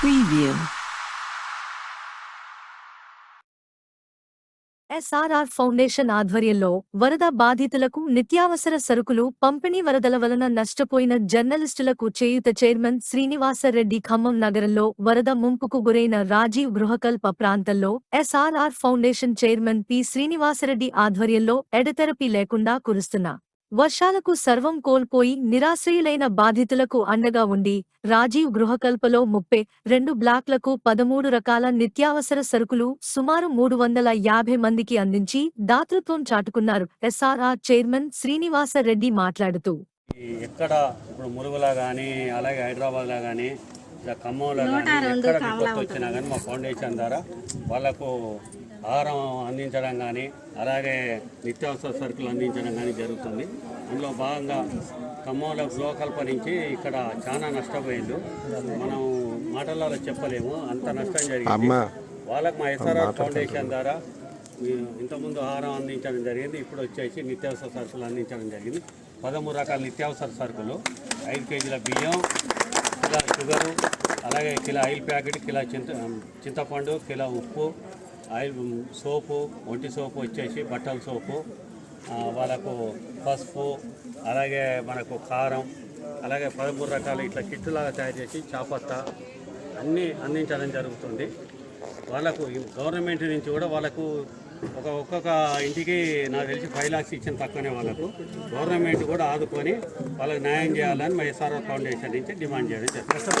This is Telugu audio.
Preview. ఎస్ఆర్ఆర్ ఫౌండేషన్ ఆధ్వర్యంలో వరద బాధితులకు నిత్యావసర సరుకులు పంపిణీ వరదల వలన నష్టపోయిన జర్నలిస్టులకు చేయుత చైర్మన్ శ్రీనివాసరెడ్డి ఖమ్మం నగరంలో వరద ముంపుకు గురైన రాజీవ్ గృహకల్ప ప్రాంతంలో SRR foundation chairman P Srinivasa Reddy ఆధ్వర్యంలో ఎడతెరపి లేకుండా కురుస్తున్న వర్షాలకు సర్వం కోల్పోయి నిరాశ్రయులైన బాధితులకు అండగా ఉండి రాజీవ్ గృహకల్పలో ముప్పై రెండు బ్లాక్లకు పదమూడు రకాల నిత్యావసర సరుకులు సుమారు మూడు వందల యాభై మందికి అందించి దాతృత్వం చాటుకున్నారు. ఎస్ఆర్ఆర్ చైర్మన్ శ్రీనివాస రెడ్డి మాట్లాడుతూ ఎక్కడ ఇప్పుడు ములుగులా కానీ అలాగే హైదరాబాద్లో కానీ ఇలా ఖమ్మంలో కానీ ఎక్కడ వచ్చినా కానీ మా ఫౌండేషన్ ద్వారా వాళ్ళకు ఆహారం అందించడం కానీ అలాగే నిత్యావసర సరుకులు అందించడం కానీ జరుగుతుంది. అందులో భాగంగా ఖమ్మంలో గృహకల్ప నుంచి ఇక్కడ చాలా నష్టపోయిండు మనం మాటలలో చెప్పలేము అంత నష్టం జరిగింది. వాళ్ళకు మా ఎస్ఆర్ఆర్ ఫౌండేషన్ ద్వారా ఇంతకుముందు ఆహారం అందించడం జరిగింది ఇప్పుడు వచ్చేసి నిత్యావసర సరుకులు అందించడం జరిగింది. పదమూడు రకాల నిత్యావసర సరుకులు ఐదు కేజీల బియ్యం కిలో షుగరు అలాగే కిలో ఆయిల్ ప్యాకెట్ కిలో చింత చింతపండు కిలో ఉప్పు ఆయిల్ సోపు ఒంటి సోపు వచ్చేసి బట్టల సోపు వాళ్ళకు పసుపు అలాగే మనకు కారం అలాగే పదమూడు రకాల ఇట్లా కిట్టులాగా తయారు చేసి చాపత్త అన్నీ అందించడం జరుగుతుంది. వాళ్ళకు గవర్నమెంట్ నుంచి కూడా వాళ్ళకు ఒక ఒక్కొక్క ఇంటికి నాకు తెలిసి ఫైవ్ లాక్స్ ఇచ్చిన తక్కువనే వాళ్ళకు. గవర్నమెంట్ కూడా ఆదుకొని వాళ్ళకి న్యాయం చేయాలని మా ఎస్ఆర్ఓ ఫౌండేషన్ నుంచి డిమాండ్ చేయడం జరుగుతుంది.